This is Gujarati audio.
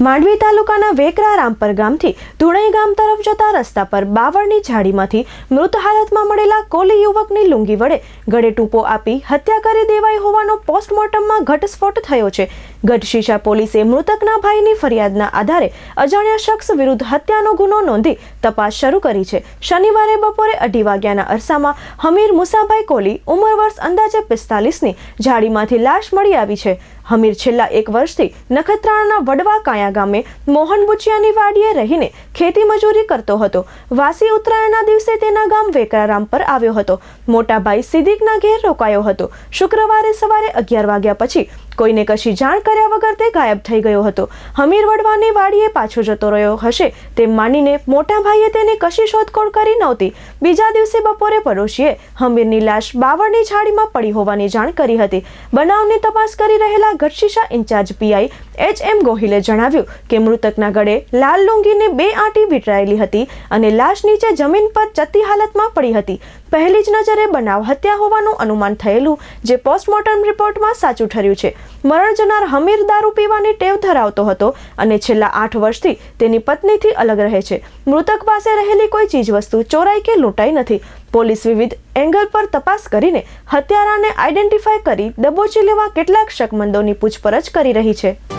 માંડવી તાલુકાના વેકરા રામપર ગામથી ધુણઈ ગામ તરફ જતા રસ્તા પર બાવળની ઝાડીમાંથી મૃત હાલતમાં મળેલા કોલી યુવકની લુંગી વડે ગળે ટૂંપો આપી હત્યા કરી દેવાઈ હોવાનો પોસ્ટમોર્ટમમાં ઘટસ્ફોટ થયો છે. ગઢશીશા પોલીસે મૃતકના ભાઈની ફરિયાદના આધારે અજાણ્યા શખ્સ વિરુદ્ધ હત્યાનો ગુનો નોંધી તપાસ શરૂ કરી છે. શનિવારે બપોરે અઢી વાગ્યાના અરસામાં હમીર મુસાભાઈ કોલી ઉંમર વર્ષ અંદાજે પિસ્તાલીસની ઝાડીમાંથી લાશ મળી આવી છે. હમીર છેલ્લા એક વર્ષથી નખત્રાણાના વડવા કાયા ગામે મોહન બુચિયાની વાડીએ રહીને ખેતી મજૂરી કરતો હતો. વાસી ઉત્તરાયણના દિવસે તેના ગામ વેકરારામ પર આવ્યો હતો. મોટા ભાઈ સિદ્દીકના ઘેર રોકાયો હતો. શુક્રવારે સવારે અગિયાર વાગ્યા પછી કોઈને કશી જાણ કર્યા વગર તે ગાયબ થઈ ગયો હતો. હમીર વડવાની વાડીએ પાછો જતો રહ્યો હશે તેમ માનીને મોટા ભાઈએ તેની કશી શોધખોળ કરી નહોતી. બીજા દિવસે બપોરે પડોશીએ હમીરની લાશ બાવળની છાડીમાં પડી હોવાની જાણ કરી હતી. બનાવની તપાસ કરી રહેલા Gadhshisha incharge PI H M ગોહિલે જણાવ્યું કે મૃતકના ગળે લાલ લુંગીને બે આંટી વિટરાયેલી હતી અને લાશ નીચે જમીન પર ચતી હાલતમાં પડી હતી. પહેલી જ નજરે બનાવ હત્યા હોવાનું અનુમાન થયેલું, જે પોસ્ટમોર્ટમ રિપોર્ટમાં સાચું ઠર્યું છે. મરણ જનાર હમીર દારૂ પીવાની ટેવ ધરાવતો હતો અને છેલ્લા આઠ વર્ષથી તેની પત્નીથી અલગ રહે છે. મૃતક પાસે રહેલી કોઈ ચીજવસ્તુ ચોરાઈ કે લૂંટાઈ નથી. પોલીસ વિવિધ એંગલ પર તપાસ કરીને હત્યારાને આઈડેન્ટિફાય કરી દબોચી લેવા કેટલાક શકમંદોની પૂછપરછ કરી રહી છે.